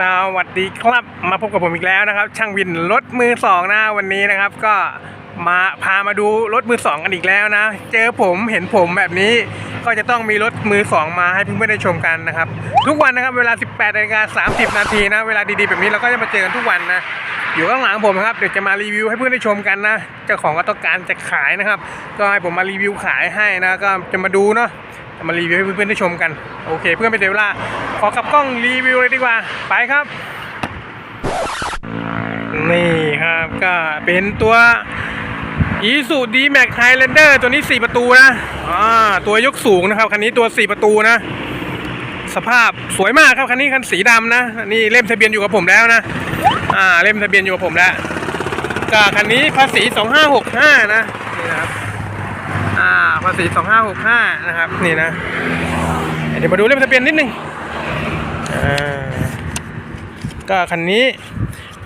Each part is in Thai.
สวัสดีครับมาพบกับผมอีกแล้วนะครับ ช่างวินรถมือสองนะวันนี้นะครับ ก็มาพามาดูรถมือสองกันอีกแล้วนะ เจอผมเห็นผมแบบนี้ ก็จะต้องมีรถมือสองมาให้เพื่อนๆได้ชมกันนะครับ ทุกวันนะครับเวลา 18นาฬิกา30 นาทีนะ เวลาดีๆแบบนี้เราก็จะมาเจอกันทุกวันนะอยู่ข้างหลังผมครับเดี๋ยวจะมารีวิวให้เพื่อนได้ชมกันนะเจ้าของก็ต้องการจะขายนะครับ ก็ให้ผมมารีวิวขายให้นะก็จะมาดูเนาะ มารีวิวให้เพื่อนๆได้ชมกัน โอเค เพื่อนไปเสียเวลา ขอกับกล้องรีวิวเลยดีกว่า ไปครับ นี่ครับก็เป็นตัวอีสูดีแม็กไฮแลนเดอร์ตัวนี้ 4 ประตูนะอ่าตัวยกสูงนะครับ คันนี้ตัว 4 ประตูนะ สภาพสวยมากครับ คันนี้คันสีดำนะ นี่เล่มทะเบียนอยู่กับผมแล้วนะ อ่า เล่มทะเบียนอยู่กับผมแล้วก็คันนี้ภาษี 2565 นะ นี่นะครับ ภาษี2565นะครับ นี่นะ เดี๋ยวมาดูเล่มทะเบียนนิดนึงอ่าก็คันนี้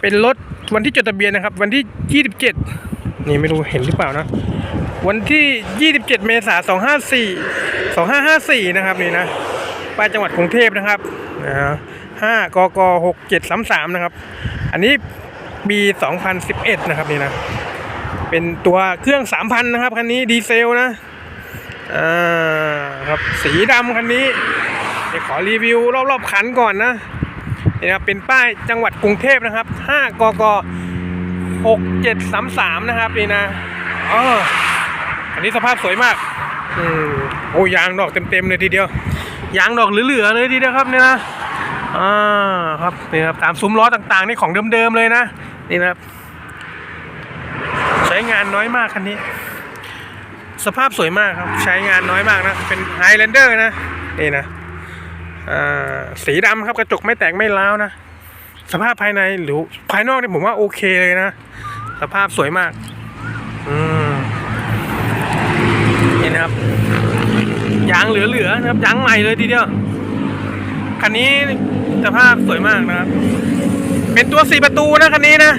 เป็นรถวันที่จดทะเบียนนะครับ วันที่ 27 นี่ไม่รู้เห็นหรือเปล่านะ วันที่ 27 เมษายน254 2554 นะครับนี่นะป้ายจังหวัดกรุงเทพนะครับนะ5กก6733 นะครับ อันนี้ปี 2011 นะครับนี่นะ เป็นตัวเครื่อง 3,000 นะครับ คันนี้ดีเซลนะ อ่าครับสีดำคันนี้เดี๋ยวขอรีวิวรอบๆคันก่อนนะนี่ครับเป็นป้ายจังหวัดกรุงเทพนะครับ 5 กก 6733 นะครับนี่นะอ๋ออันนี้สภาพสวยมากอืมโอ้ยางดอกเต็มๆเลยทีเดียวยางดอกเหลือๆเลยทีเดียวครับนี่นะอ่าครับนี่ครับตามซุ้มล้อต่างๆนี่ของเดิมๆเลยนะนี่นะครับ ใช้งานน้อยมากคันนี้ สภาพสวยมากครับ ใช้งานน้อยมากนะ เป็นไฮแลนเดอร์นะ นี่นะอ่าสีดำครับกระจกไม่แตกไม่ร้าวนะ สภาพภายในหรือภายนอกเนี่ยผมว่าโอเคเลยนะ สภาพสวยมาก อืมนี่นะครับ ยางเหลือๆนะครับยางใหม่เลยทีเดียวคันนี้สภาพสวยมากนะครับ เป็นตัวสี่ประตูนะคันนี้นะ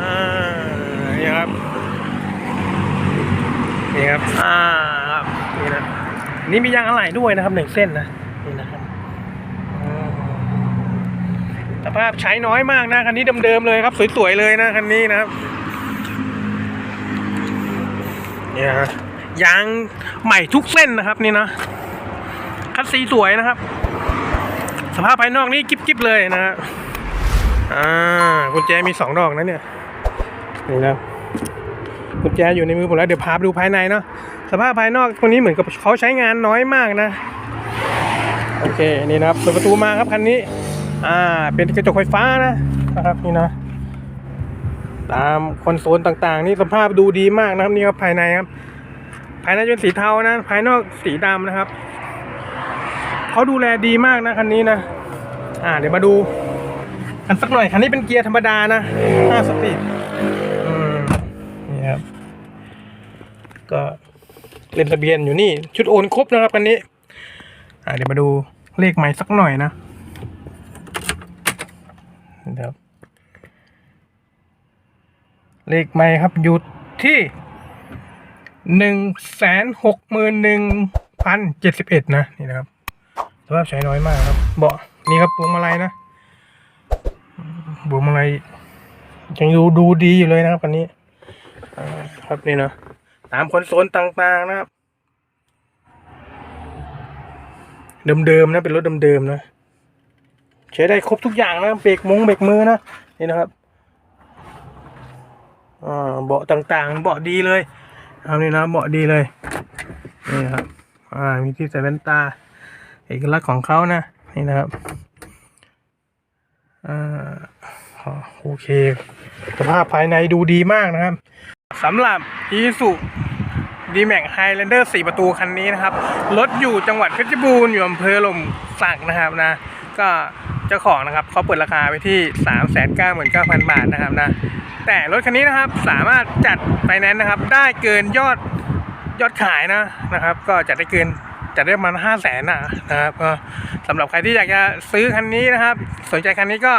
อ่า นี่ครับ นี่ครับ อ่าครับนี่นะ นี่มียางอะไหล่ด้วยนะครับหนึ่งเส้นนะ นี่นะครับสภาพใช้น้อยมากนะคันนี้เดิมๆเลยครับ สวยๆเลยนะคันนี้นะครับเนี่ยฮะยางใหม่ทุกเส้นนะครับนี่นะคัดสีสวยนะครับ สภาพภายนอกนี่กิ๊บๆเลยนะฮะอ่ากุญแจมีสองดอกนะเนี่ยนี่นะ กุญแจอยู่ในมือผมแล้วเดี๋ยวพาไปดูภายในเนาะสภาพภายนอกตรงนี้เหมือนกับเขาใช้งานน้อยมากนะ โอเคนี่นะครับเปิดประตูมาครับคันนี้ อ่าเป็นกระจกไฟฟ้านะนะครับนี่นะตามคอนโซลต่างๆ นี่สภาพดูดีมากนะครับนี่ครับภายในครับ ภายในเป็นสีเทานะ ภายนอกสีดำนะครับเขาดูแลดีมากนะคันนี้นะ อ่าเดี๋ยวมาดูกันสักหน่อยคันนี้เป็นเกียร์ธรรมดานะ5สปีดอืมนี่ครับ ก็เล่มทะเบียนอยู่นี่ ชุดโอนครบนะครับคันนี้อเดี๋ยวมาดูเลขใหม่สักหน่อยนะนะครับเลขไม่ครับอยู่ที่หนึ่งแสนหกหมื่นหนึ่งพันเจ็ดสิบเอ็ดนะนี่นะครับสภาพใช้น้อยมากครับ เบาะนี่ครับพวงมาลัยนะพวงมาลัยยังดูดูดีอยู่เลยนะครับคันนี้ครับนี่นะ ตามคอนโซลต่างๆนะครับ เดิมๆนะเป็นรถเดิมๆนะใช้ได้ครบทุกอย่างนะเบรกมงเบรกมือนะนี่นะครับเบาะต่างๆ เบาะดีเลยเอานี่นะเบาะดีเลยนี่นะครับอ่ามีที่ใส่แว่นตา เอกลักษณ์ของเขานะนี่นะครับอ่าอ๋อโอเคสภาพภายในดูดีมากนะครับ สำหรับ i s u d m a x Highlander 4 ประตูคันนี้นะครับ รถอยู่จังหวัดเพชรบูรณ์อยู่อำเภอหล่มสักนะครับนะ ก็เจ้าของนะครับเขาเปิดราคาไปที่ 3 9 9 0 0 0 บาทนะครับนะ แต่รถคันนี้นะครับสามารถจัดไฟแนนซ์นะครับ ได้เกินยอดยอดขายนะนะครับ ก็จัดได้เกิน จัดได้ประมาณห้าแสนนะครับก็สำหรับใครที่อยากจะซื้อคันนี้นะครับ สนใจคันนี้ก็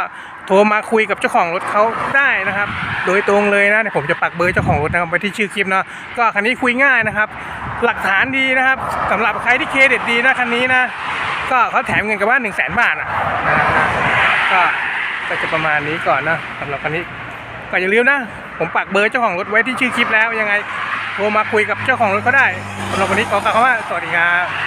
โทรมาคุยกับเจ้าของรถเขาได้นะครับ โดยตรงเลยนะเดี๋ยวผมจะปักเบอร์เจ้าของรถนะครับไปที่ชื่อคลิปเนาะก็คันนี้คุยง่ายนะครับ หลักฐานดีนะครับสำหรับใครที่เครดิตดีนะคันนี้นะ ก็เขาแถมเงินกับว่า1 0 0 0 0แสนบาทอะนะก็จะประมาณนี้ก่อนนะสำหรับคันนี้ก็อย่าลืมนะ ผมปักเบอร์เจ้าของรถไว้ที่ชื่อคลิปแล้วยังไงโทรมาคุยกับเจ้าของรถก็ได้สำหรับวันนี้ขอกล่าวคำว่าสวัสดีครับ